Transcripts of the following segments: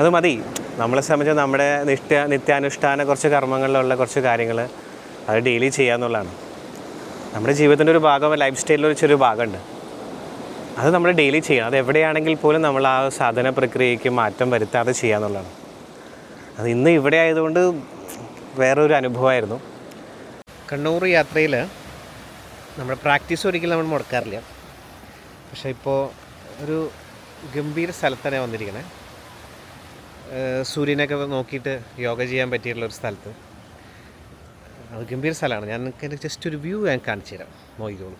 അത് മതി. നമ്മളെ സംബന്ധിച്ച് നമ്മുടെ നിഷ്ഠ നിത്യാനുഷ്ഠാന കുറച്ച് കർമ്മങ്ങളിലുള്ള കുറച്ച് കാര്യങ്ങൾ അത് ഡെയിലി ചെയ്യാന്നുള്ളതാണ് നമ്മുടെ ജീവിതത്തിന്റെ ഒരു ഭാഗം ലൈഫ് സ്റ്റൈലിൽ ഒരു ചെറിയ ഭാഗമുണ്ട്. അത് നമ്മൾ ഡെയിലി ചെയ്യണം. അത് എവിടെയാണെങ്കിൽ പോലും നമ്മൾ ആ സാധന പ്രക്രിയയ്ക്ക് മാറ്റം വരുത്താതെ ചെയ്യാന്നുള്ളതാണ് അത് ഇന്ന് ഇവിടെ ആയതുകൊണ്ട് വേറൊരു അനുഭവമായിരുന്നു. കണ്ണൂർ യാത്രയിൽ നമ്മൾ പ്രാക്ടീസ് ഒരിക്കലും നമ്മൾ മുടക്കാറില്ല. പക്ഷേ ഇപ്പോൾ ഒരു ഗംഭീര സ്ഥലത്താണ് വന്നിരിക്കണേ. സൂര്യനൊക്കെ നോക്കിയിട്ട് യോഗ ചെയ്യാൻ പറ്റിയിട്ടുള്ള ഒരു സ്ഥലത്ത്. അത് ഗംഭീര സ്ഥലമാണ്. ഞാൻ എന്റെ ജസ്റ്റ് ഒരു വ്യൂ ഞാൻ കാണിച്ചു തരാം. നോക്കിക്കോളൂ.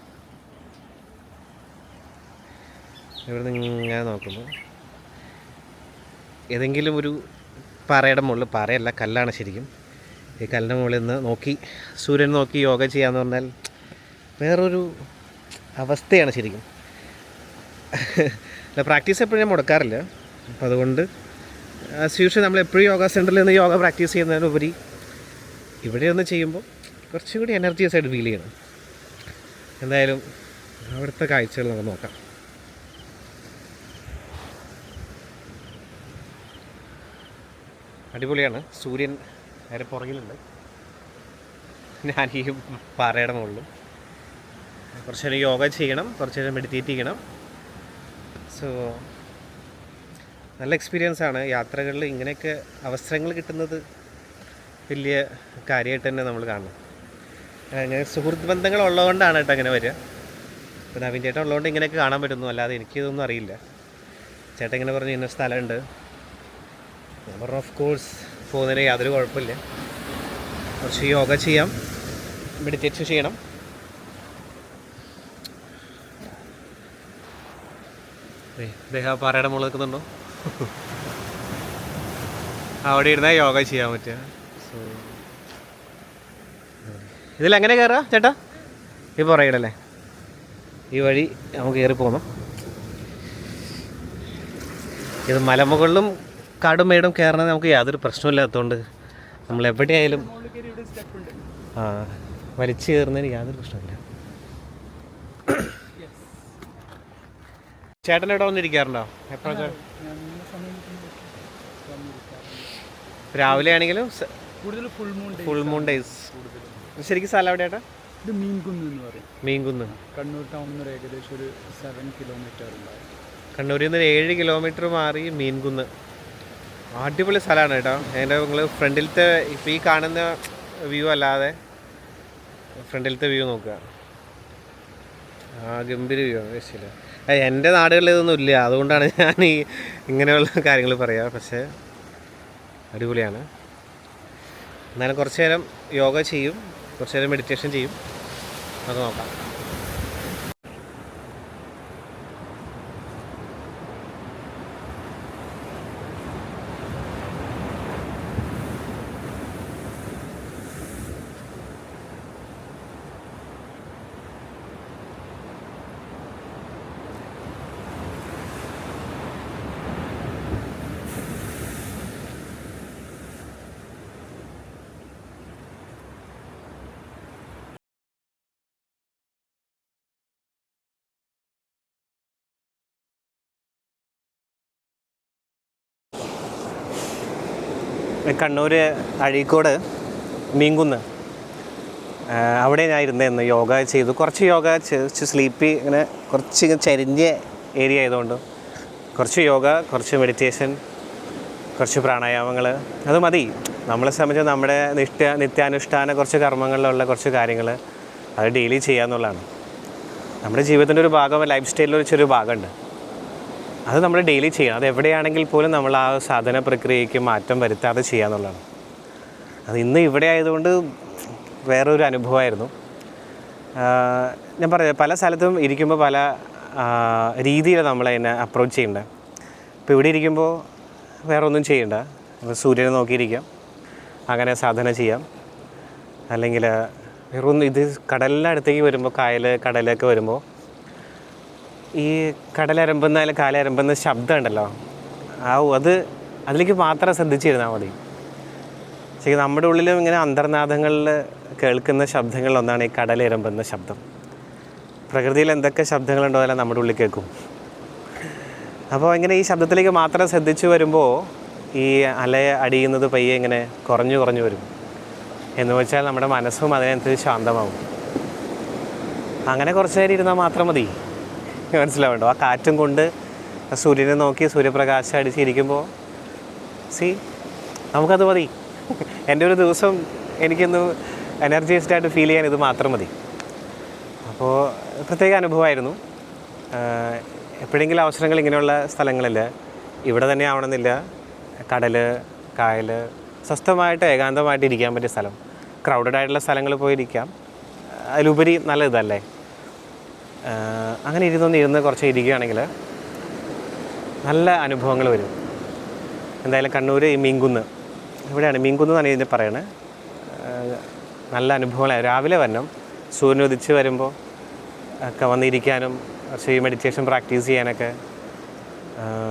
ഇവിടെ നിന്ന് ഇങ്ങനെ നോക്കുന്നു. ഏതെങ്കിലും ഒരു പാറയുടെ മുകളിൽ പാറയല്ല കല്ലാണ് ശരിക്കും. ഈ കല്ലിന്റെ മുകളിൽ നിന്ന് നോക്കി സൂര്യൻ നോക്കി യോഗ ചെയ്യാന്ന് പറഞ്ഞാൽ വേറൊരു അവസ്ഥയാണ് ശരിക്കും. പ്രാക്ടീസ് എപ്പോഴും ഞാൻ മുടക്കാറില്ല. അപ്പം അതുകൊണ്ട് ആസ് യൂഷ്വൽ നമ്മൾ എപ്പോഴും യോഗ സെന്ററിൽ നിന്ന് യോഗ പ്രാക്ടീസ് ചെയ്യുന്നതിനുപരി ഇവിടെ ഒന്ന് ചെയ്യുമ്പോൾ കുറച്ചും കൂടി എനർജിയസ് ആയിട്ട് ഫീൽ ചെയ്യണം. എന്തായാലും അവിടുത്തെ കാഴ്ചകൾ നമുക്ക് നോക്കാം. അടിപൊളിയാണ്. സൂര്യൻ നേരെ പുറകിലുണ്ട്. ഞാൻ ഈ പാറയുടെ മുകളിലും. കുറച്ച് നേരം യോഗ ചെയ്യണം കുറച്ച് നേരം മെഡിറ്റേറ്റ് ചെയ്യണം. സോ നല്ല എക്സ്പീരിയൻസ് ആണ്. യാത്രകളിൽ ഇങ്ങനെയൊക്കെ അവസരങ്ങൾ കിട്ടുന്നത് വലിയ കാര്യമായിട്ട് തന്നെ നമ്മൾ കാണണം. അങ്ങനെ സുഹൃത്ത് ബന്ധങ്ങൾ ഉള്ളതുകൊണ്ടാണ് കേട്ടോ അങ്ങനെ വരിക. ഇപ്പോൾ നവീൻ ചേട്ടൻ ഉള്ളതുകൊണ്ട് ഇങ്ങനെയൊക്കെ കാണാൻ പറ്റുന്നു. അല്ലാതെ എനിക്കിതൊന്നും അറിയില്ല. ചേട്ടൻ ഇങ്ങനെ പറഞ്ഞു ഇന്ന സ്ഥലമുണ്ട്. ഞാൻ പറഞ്ഞു ഓഫ് കോഴ്സ് പോകുന്നതിന് യാതൊരു കുഴപ്പമില്ല. കുറച്ച് യോഗ ചെയ്യാം. മെഡിറ്റേഷൻ ചെയ്യണം. ദേഹ പാറയുടെ മുകളിൽ നിൽക്കുന്നുണ്ടോ? അവിടെ ഇരുന്നാൽ യോഗ ചെയ്യാൻ പറ്റുക. സോ ഇതിലെങ്ങനെ കയറാ ചേട്ടാ? ഈ പുറകിടല്ലേ ഈ വഴി നമുക്ക് കയറി പോകണം ഇത് മലമുകളിലും കാടും മേടും കയറണത് നമുക്ക് യാതൊരു പ്രശ്നമില്ലാത്തതുകൊണ്ട് നമ്മൾ എവിടെയായാലും ആ വലിച്ചു കയറുന്നതിന് യാതൊരു പ്രശ്നമില്ല ചേട്ടൻ ഇവിടെ വന്നിരിക്കാറുണ്ടോ? എപ്പോഴൊക്കെ രാവിലെ ആണെങ്കിലും കൂടുതൽ full moon full moon days ശരിക്കും സ്ഥലം എവിടെയാട്ടാ ഇത് മീൻകുന്ന് എന്ന് പറയും. മീൻകുന്ന്. കണ്ണൂർ ടൗണിൽ നിന്ന് ഏകദേശം ഒരു സെവൻ കിലോമീറ്റർ ഉണ്ടാവും. കണ്ണൂരിൽ നിന്ന് ഏഴ് കിലോമീറ്റർ മാറി മീൻകുന്ന്. അടിപൊളി സ്ഥലമാണ് കേട്ടോ എന്റെ നിങ്ങൾ ഫ്രണ്ടിലത്തെ ഇപ്പോൾ ഈ കാണുന്ന വ്യൂ അല്ലാതെ ഫ്രണ്ടിലത്തെ വ്യൂ നോക്കുക. ആ ഗംഭീര വ്യൂ ആണ് എന്റെ നാടുകളിൽ ഇതൊന്നും ഇല്ല. അതുകൊണ്ടാണ് ഞാൻ ഈ ഇങ്ങനെയുള്ള കാര്യങ്ങൾ പറയുക പക്ഷേ അടിപൊളിയാണ്. എന്നാലും കുറച്ച് നേരം യോഗ ചെയ്യും. കുറച്ച് നേരം മെഡിറ്റേഷൻ ചെയ്യും. അത് നോക്കാം. കണ്ണൂർ അഴീക്കോട് മീൻകുന്ന്. അവിടെ ഞാൻ ഇരുന്നായിരുന്നു യോഗ ചെയ്തു. കുറച്ച് യോഗ കുറച്ച് സ്ലീപ്പി ഇങ്ങനെ കുറച്ച് ചരിഞ്ഞ ഏരിയ ആയതുകൊണ്ട് കുറച്ച് യോഗ കുറച്ച് മെഡിറ്റേഷൻ കുറച്ച് പ്രാണായാമങ്ങൾ. അത് മതി. നമ്മളെ സംബന്ധിച്ച് നമ്മുടെ നിഷ്ഠ നിത്യാനുഷ്ഠാന കുറച്ച് കർമ്മങ്ങളിലുള്ള കുറച്ച് കാര്യങ്ങൾ അത് ഡെയിലി ചെയ്യാന്നുള്ളതാണ്. നമ്മുടെ ജീവിതത്തിന്റെ ഒരു ഭാഗം ലൈഫ് സ്റ്റൈലിൽ ഒരു ചെറിയ ഭാഗമുണ്ട്. അത് നമ്മൾ ഡെയിലി ചെയ്യണം. അത് എവിടെയാണെങ്കിൽ പോലും നമ്മൾ ആ സാധന പ്രക്രിയയ്ക്ക് മാറ്റം വരുത്താതെ ചെയ്യാന്നുള്ളതാണ് അത് ഇന്ന് ഇവിടെ ആയതുകൊണ്ട് വേറൊരു അനുഭവമായിരുന്നു. ഞാൻ പറയാം പല സ്ഥലത്തും ഇരിക്കുമ്പോൾ പല രീതിയിൽ നമ്മൾ അതിനെ അപ്രോച്ച് ചെയ്യേണ്ടത് ഇപ്പോൾ ഇവിടെ ഇരിക്കുമ്പോൾ വേറെ ഒന്നും ചെയ്യണ്ട സൂര്യനെ നോക്കിയിരിക്കാം. അങ്ങനെ സാധന ചെയ്യാം. അല്ലെങ്കിൽ വേറൊന്നും ഇത് കടലിന്റെ അടുത്തേക്ക് വരുമ്പോൾ കായൽ കടലൊക്കെ വരുമ്പോൾ ഈ കടലരമ്പുന്ന കാലരമ്പുന്ന ശബ്ദം ഉണ്ടല്ലോ ആ അത് അതിലേക്ക് മാത്രം ശ്രദ്ധിച്ചിരുന്നാൽ മതി. ശരി നമ്മുടെ ഉള്ളിലും ഇങ്ങനെ അന്തർനാദങ്ങളിൽ കേൾക്കുന്ന ശബ്ദങ്ങളിലൊന്നാണ് ഈ കടലിരമ്പുന്ന ശബ്ദം. പ്രകൃതിയിൽ എന്തൊക്കെ ശബ്ദങ്ങളുണ്ടോ അതെല്ലാം നമ്മുടെ ഉള്ളിൽ കേൾക്കും. അപ്പോൾ ഇങ്ങനെ ഈ ശബ്ദത്തിലേക്ക് മാത്രം ശ്രദ്ധിച്ചു വരുമ്പോൾ ഈ അല അടിയുന്നത് പയ്യെ ഇങ്ങനെ കുറഞ്ഞു കുറഞ്ഞു വരും. എന്ന് വെച്ചാൽ നമ്മുടെ മനസ്സും അതിനനുസരിച്ച് ശാന്തമാവും. അങ്ങനെ കുറച്ച് നേരം ഇരുന്നാൽ മാത്രം മതി. മനസ്സിലാവുണ്ടോ ആ കാറ്റും കൊണ്ട് സൂര്യനെ നോക്കി സൂര്യപ്രകാശം അടിച്ചിരിക്കുമ്പോൾ സി നമുക്കത് മതി. എന്റെ ഒരു ദിവസം എനിക്കൊന്ന് എനർജൈസ്ഡ് ആയിട്ട് ഫീൽ ചെയ്യാൻ ഇത് മാത്രം മതി. അപ്പോൾ പ്രത്യേക അനുഭവമായിരുന്നു. എപ്പോഴെങ്കിലും അവസരങ്ങൾ ഇങ്ങനെയുള്ള സ്ഥലങ്ങളിൽ ഇവിടെ തന്നെ ആവണമെന്നില്ല. കടൽ കായൽ സ്വസ്ഥമായിട്ട് ഏകാന്തമായിട്ട് ഇരിക്കാൻ പറ്റിയ സ്ഥലം. ക്രൗഡഡ് ആയിട്ടുള്ള സ്ഥലങ്ങളിൽ പോയിരിക്കാം. അതിലുപരി നല്ല ഇതല്ലേ? അങ്ങനെ ഇരുന്നൊന്ന് ഇരുന്ന് കുറച്ച് ഇരിക്കുകയാണെങ്കിൽ നല്ല അനുഭവങ്ങൾ വരും. എന്തായാലും കണ്ണൂർ ഈ മീൻകുന്ന് ഇവിടെയാണ് മീൻകുന്ന് എന്നാണ് ഇതിനെ പറയണത് നല്ല അനുഭവങ്ങളാണ് രാവിലെ വരണം. സൂര്യൻ ഉദിച്ച് വരുമ്പോൾ ഒക്കെ വന്നിരിക്കാനും കുറച്ച് മെഡിറ്റേഷൻ പ്രാക്ടീസ് ചെയ്യാനൊക്കെ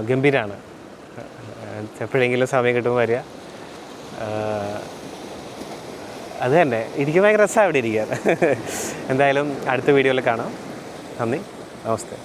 ഗംഭീരമാണ് എപ്പോഴെങ്കിലും സമയം കിട്ടുമ്പോൾ വരിക. അത് തന്നെ. ഇരിക്കാൻ ഭയങ്കര രസമാണ് ഇവിടെ ഇരിക്കാൻ. എന്തായാലും അടുത്ത വീഡിയോയിൽ കാണാം. నమస్తే నమస్తే.